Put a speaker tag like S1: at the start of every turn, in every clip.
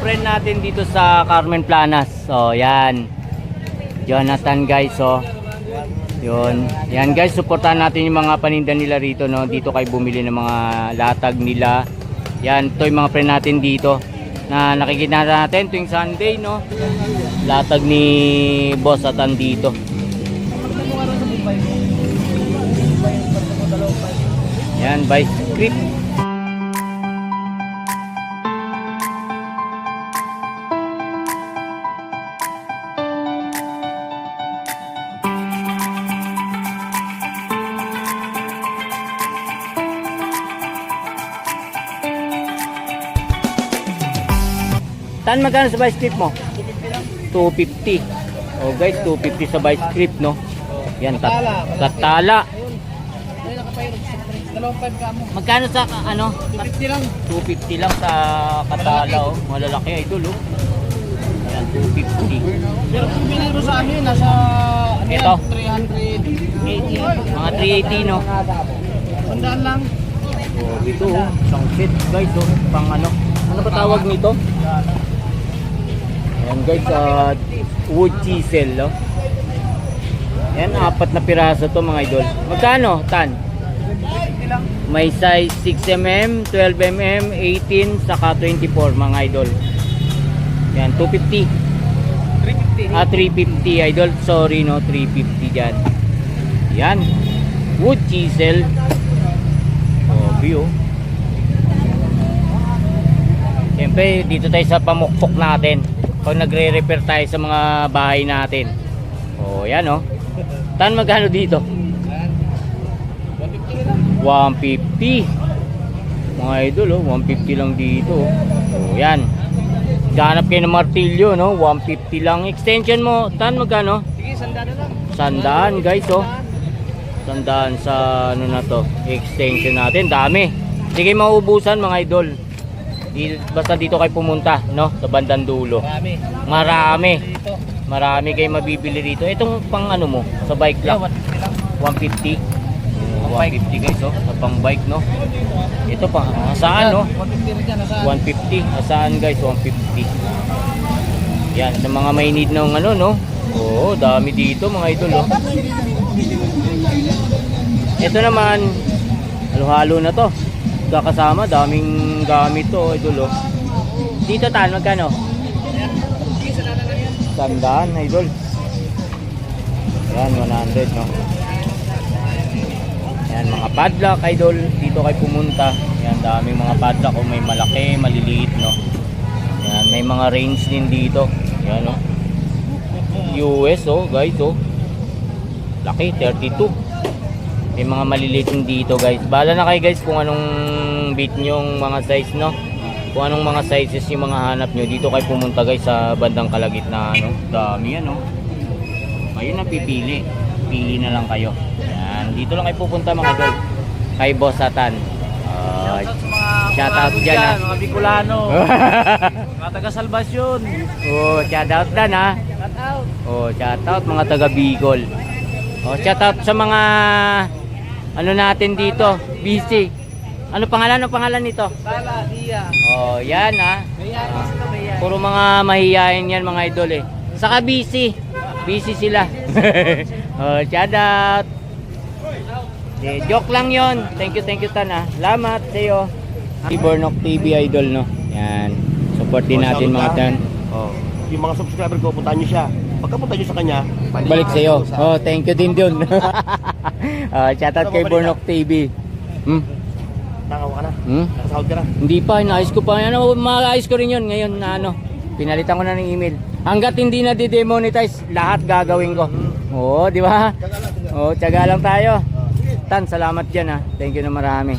S1: friend natin dito sa Carmen Planas. So, yan. Jonathan guys, so. Yun. Yan guys, supportahan natin yung mga paninda nila rito, no. Dito kayo bumili ng mga latag nila. Yan, ito yung mga friend natin dito na nakikita natin tuwing Sunday, no. Latag ni Boss Atan dito. Yan, by script. Tan magkano sa vice script mo? 250. Oh guys, 250 sa vice script, no? Yan, tat tatala. Magkano sa ano?
S2: 250 lang.
S1: 250 lang sa katala, oh. Malalaki idol, oh. Yan, 250.
S2: Pero kung biniro sa amin, nasa ano
S1: Ito.
S2: 380 yan.
S1: Mga 380, no?
S2: Sandaan lang.
S1: Oh, dito, oh. Isang set, guys, oh. Pang ano? Ano ba tawag nito? Ayan, guys, uh, wood chisel, no? Yan, apat na piraso to, mga idol. Magkano, Tan?
S2: 250 lang.
S1: May size 6mm, 12mm, 18, saka 24 mga idol. Yan, 250.
S2: 350.
S1: Ah, 350 idol. Sorry no, 350 dyan. Yan. Wood chisel. Oh, view. Siyempre, dito tayo sa pamukpok natin. Pag nagre-repair tayo sa mga bahay natin. Oh, yan oh. Tan magkano dito?
S2: Yan. 150 lang.
S1: 150 mga idol oh 150 lang dito oh so, yan ganap kayo ng martilyo no 150 lang extension mo tan magkano
S2: Sige, sandaan na lang.
S1: sandaan guys oh sandaan sa ano na to extension natin dami sige maubusan mga idol Di- basta dito kayo pumunta no? Sa bandang dulo.
S2: Marami.
S1: marami.
S2: Dito.
S1: marami kayo mabibili rito. Itong pang ano mo sa bike lang.
S2: 150 lang.
S1: 150 150 guys oh. Sa pang bike no? Ito pa saan no?
S2: 150 rin yan. Nasa
S1: 150 saan guys? 150 yan sa mga may need ng ano no? Oo dami dito mga idol oh. Ito naman halo-halo na to. Kakasama daming gamit to idol oh dito tan magkano.
S2: Sandaan,
S1: idol. Yan, 100, no? Yan, mga padlock, idol. Dito kayo pumunta. Yan, daming mga padlock. Oh, may malaki, maliliit, no? Yan, may mga range din dito. Yan, no? US, oh, guys, oh. Laki, 32. May mga maliliit din dito, guys. Bala na kayo, guys, kung anong nyo yung mga size, no? Kung anong mga sizes yung mga hanap nyo. Dito kayo pumunta, guys, sa bandang kalagitnaan, no? Dami yan, no? Ayun ang pipili. Pili na lang kayo. Yan. Dito lang kayo pupunta mga idol. Kay Boss Satan. Uh,
S2: Shout out
S1: Shout dyan, ah.
S2: Mga Bicolano. mga taga Salvacion.
S1: oh, shout out dan ha.
S2: Shout out.
S1: Oh, shout out mga taga Bicol. Oh, shout out sa mga ano natin dito, busy. Ano pangalan? Ano pangalan nito?
S2: Tala, Dia.
S1: Oh, yan ha.
S2: Mayayain sila, mayayain.
S1: Puro mga mahihayin yan mga idol eh. Saka busy. Busy sila. oh, shout out. Eh, joke lang yon. Thank you, thank you Tan ah. Salamat sa iyo. Ibornok TV idol no. Yan. Support din
S3: Oh,
S1: natin mga tan.
S3: Oh, yung mga subscriber ko, puntahan nyo siya. Pagka punta nyo sa kanya,
S1: Balik sa iyo. Oh, thank you din dun. uh, shout out kay Bornok TV. Hmm?
S3: Nakawa ka na.
S1: Hmm?
S3: Nakasahod ka na.
S1: Hindi pa, inaayos ko pa. Ano, maayos ko rin yun ngayon na ano. Pinalitan ko na ng email. Hanggat hindi na di-demonetize, lahat gagawin ko. Oo, di ba? Oo, tiyaga lang tayo. Tan, salamat dyan ha. Thank you na marami.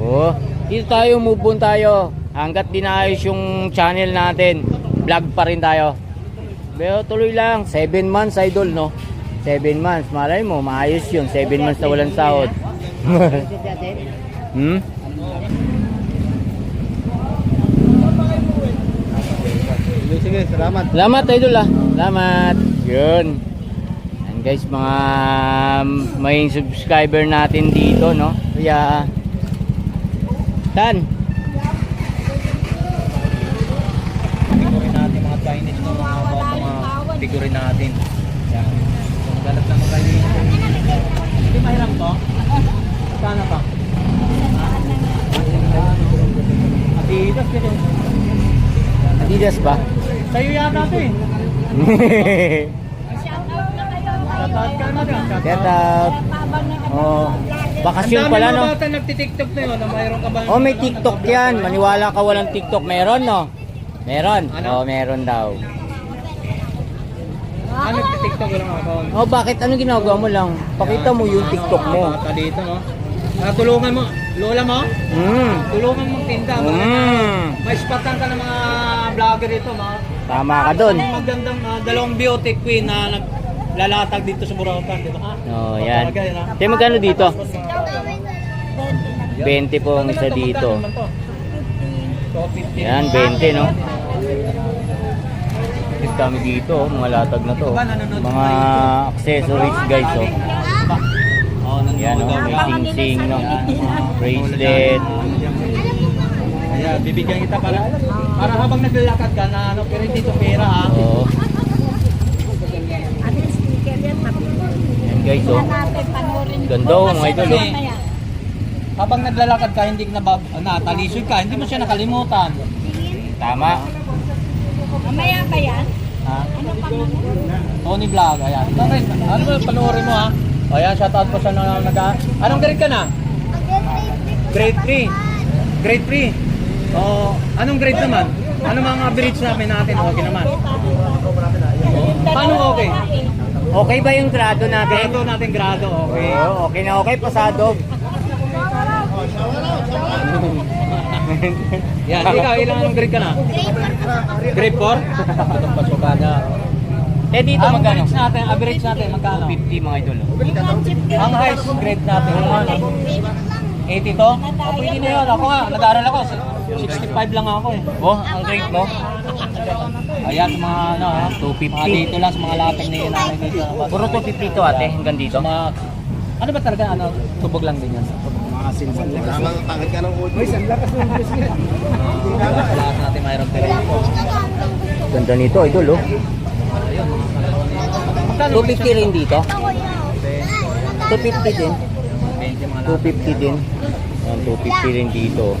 S1: Oo. Dito tayo, move on tayo. Hanggat di naayos yung channel natin, vlog pa rin tayo. Pero tuloy lang, 7 months idol no. 7 months, malay mo, maayos yun. 7 months na walang sahod. hmm?
S3: Sige, salamat.
S1: Salamat idol ah. Salamat. Yun. Yan guys, mga may subscriber natin dito, no? Kaya Tan.
S2: category natin. Yan. Galat naman kayo. Hindi mahirap to? Sana pa? Adidas
S1: ba?
S2: Sa'yo yata ito eh.
S1: Shout out. Oh, bakasyon pala no.
S2: Ang dami mga bata nagtitiktok na yun. Mayroon ka ba?
S1: Oh, may TikTok yan. Maniwala ka walang TikTok. Meron no? Meron.
S2: Ano?
S1: Oh, meron daw.
S2: Ah, nagtitiktok lang ako.
S1: Oh, bakit? Anong ginagawa mo lang? Pakita mo yung TikTok mo.
S2: Bata dito no. Ah, tulungan mo. Lola mo?
S1: Mm.
S2: Tulungan mong tinda.
S1: Mm.
S2: May spatan ka ng mga vlogger dito. Mga
S1: Tama ka dun.
S2: magandang mga dalawang beauty queen na naglalatag dito sa Burautan. Di ba?
S1: Oh, yan.
S2: Talaga?
S1: Kaya magkano dito?
S2: 20
S1: 20 po ang isa dito.
S2: So, 50.
S1: Yan, 20 no? Ito kami dito, oh, mga latag na to. oh. Mga accessories guys, oh.
S2: Nandun
S1: Yan, oh, may sing-sing, no? Bracelet.
S2: Kaya bibigyan kita para para habang naglalakad ka na ano pero hindi to pera ha.
S1: Oh, yan guys, oh. Ganda, oh, mga idol, oh.
S2: Habang naglalakad ka hindi ka na na talisod ka, hindi mo siya nakalimutan.
S1: Tama.
S4: Mamaya ba yan?
S2: Ha?
S4: Ano pangalan?
S2: Tony Vlog, ayan. Ito rin, ano ba panoorin mo ha? O yan, shoutout po sa na nag Anong grade ka na? Grade 3. Grade 3. O, anong grade naman? Ano mga average namin natin? Okay naman. Paano okay?
S1: Okay ba yung grado natin?
S2: Grado natin grado, okay.
S1: Oo, okay na okay, pasado.
S2: Yan, ikaw, ilang anong grade ka na? Grade 4? Itong pasokada.
S1: Eh, dito
S2: Ang
S1: magkano?
S2: average natin, average natin, magkano?
S1: 50 mga idol, oh.
S2: Ang highest grade natin, ano? 80 to? Oh, pwede na yun. Ako nga, nag-aaral ako. 65 lang ako eh.
S1: Oh, ang grade mo?
S2: Ayan, sa mga ano, ha?
S1: 250.
S2: Mga dito lang, sa mga latag na yun namin dito.
S1: Puro 250 to ate, hanggang dito.
S2: Sa mga, ano ba talaga, ano, tubog lang din yan.
S3: Tamang tangit ka ng ulo.
S2: Lahat natin mayroong pera.
S1: Ganda nito, idol, oh. 250 rin dito. 250 din.
S2: 20 mga latag.
S1: 250 din. Yan, 250 rin dito.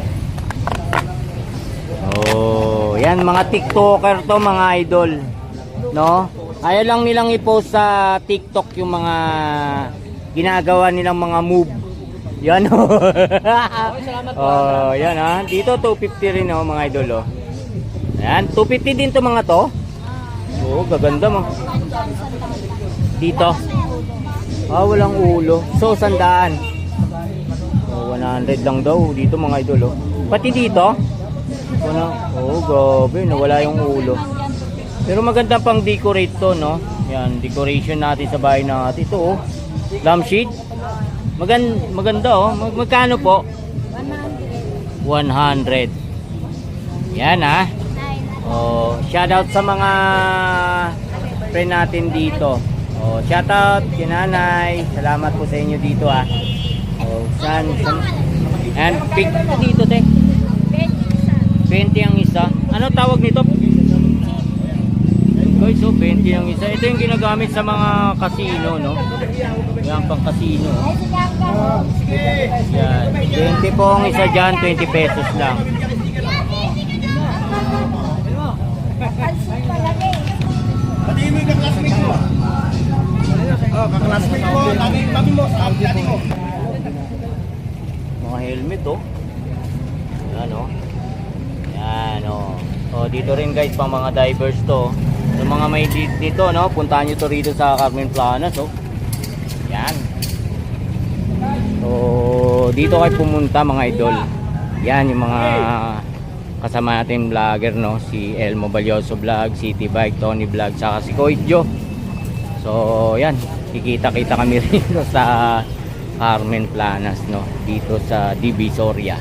S1: Oh, yan mga TikToker to mga idol. No? Ayaw lang nilang i-post sa TikTok yung mga ginagawa nilang mga move. Yan oh. oh, yan ha. Dito 250 rin oh mga idol oh. Yan, 250 din to mga to. Oh, gaganda mo. Dito. Ah, walang ulo. So, sandaan. Oh, 100 lang daw dito mga idol oh. Pati dito? Wala. Oh, grabe, nawala yung ulo. Pero maganda pang decorate to, no? Yan, decoration natin sa bahay natin. Ito oh. Lampshade. Magan maganda oh. Mag magkano po? 100. Yan ah. Oh, shout out sa mga friend natin dito. Oh, shout out kay nanay. Salamat po sa inyo dito ah. Oh, san, san And big dito te. 20 ang isa. Ano tawag nito? Guys, so 20 ang isa. Ito yung ginagamit sa mga casino, no? Yan pang casino. Yan. 20 po ang isa dyan, 20 pesos lang.
S3: Pati mo yung kaklasmate mo. Oh, kaklasmate mo. Tabi, tabi mo. Tabi mo.
S1: Mga helmet, oh. Yan, oh. Yan, oh. Oh, dito rin guys, pang mga divers to. Yung mga may di- dito, no? Puntahan nyo to rito sa Carmen Planas, oh. Yan. So, dito kayo pumunta mga idol. Yan yung mga kasama natin vlogger, no? Si Elmo Balyoso Vlog, City Bike, Tony Vlog, saka si Koidjo. So, yan. Kikita-kita kami rito sa Carmen Planas, no? Dito sa Divisoria.